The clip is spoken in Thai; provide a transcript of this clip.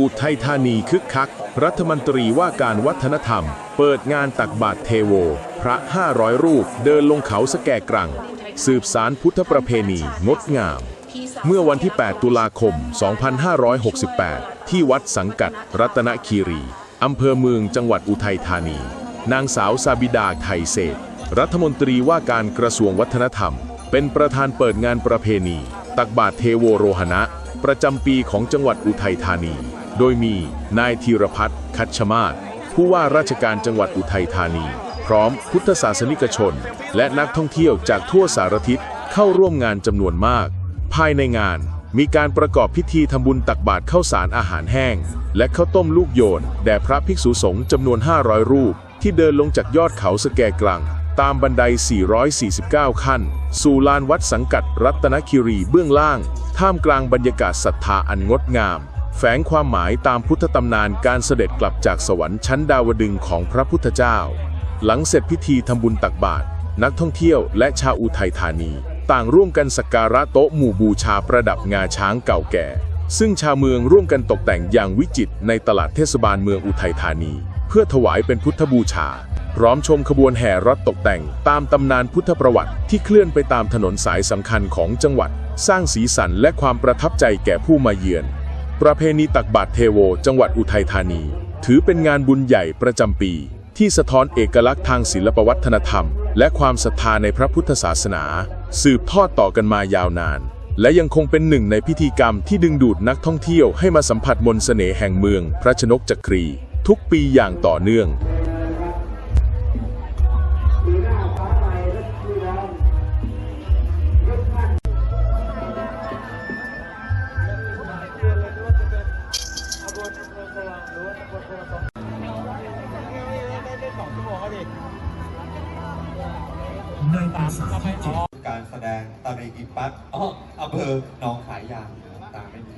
อุทัยธานีคึกคัก รัฐมนตรีว่าการวัฒนธรรม เปิดงานตักบาตรเทโว พระ 500 รูป เดินลงเขาสแกกรัง สืบสารพุทธประเพณีงดงาม เมื่อวันที่ 8 ตุลาคม 2568 ที่วัดสังกัด รัตนคีรี อำเภอเมืองจังหวัดอุทัยธานี นางสาวซาบิดาไทยเศษ รัฐมนตรีว่าการกระทรวงวัฒนธรรม เป็นประธานเปิดงานประเพณี ตักบาตรเทโวโรหณะประจำปีของจังหวัดอุทัยธานี โดยมีนายธีรพัฒน์คัชมาศผู้ว่าราชการจังหวัดอุทัยธานี พร้อมพุทธศาสนิกชน และนักท่องเที่ยวจากทั่วสารทิศเข้าร่วมงานจำนวนมาก ภายในงานมีการประกอบพิธีทำบุญตักบาตรข้าวสารอาหารแห้ง และข้าวต้มลูกโยนแด่พระภิกษุสงฆ์จำนวน 500 รูป ที่เดินลงจากยอดเขาสแกกรัง ตามบันได 449 ขั้น สู่ลานวัดสังกัดรัตนคิรีเบื้องล่าง ท่ามกลางบรรยากาศศรัทธาอันงดงาม แฝงความหมายตามพุทธตำนานการเสด็จกลับจากสวรรค์ชั้นดาวดึงของพระพุทธเจ้า หลังเสร็จพิธีทำบุญตักบาตรนักท่องเที่ยวและชาวอุทัยธานี ต่างร่วมกันสักการะโต๊ะหมู่บูชาประดับงาช้างเก่าแก่ ซึ่งชาวเมืองร่วมกันตกแต่งอย่างวิจิตรในตลาดเทศบาลเมืองอุทัยธานี เพื่อถวายเป็นพุทธบูชา พร้อมชมขบวนแห่รถตกแต่งตามตำนานพุทธประวัติที่เคลื่อนไปตามถนนสายสำคัญของจังหวัด สร้างสีสันและความประทับใจแก่ผู้มาเยือน ประเพณีตักบาตรเทโว จังหวัดอุทัยธานี ถือเป็นงานบุญใหญ่ประจำปี ที่สะท้อนเอกลักษณ์ทางศิลปวัฒนธรรม และความศรัทธาในพระพุทธศาสนา สืบทอดต่อกันมายาวนาน และยังคงเป็นหนึ่งในพิธีกรรมที่ดึงดูดนักท่องเที่ยวให้มาสัมผัสมนต์เสน่ห์แห่งเมือง พระชนกจักรี ทุกปีอย่างต่อเนื่อง ในภาษาที่เจ็ดการแสดงตะเรกิปัตอ๋ออำเภอหนองขายยางตามไม่มี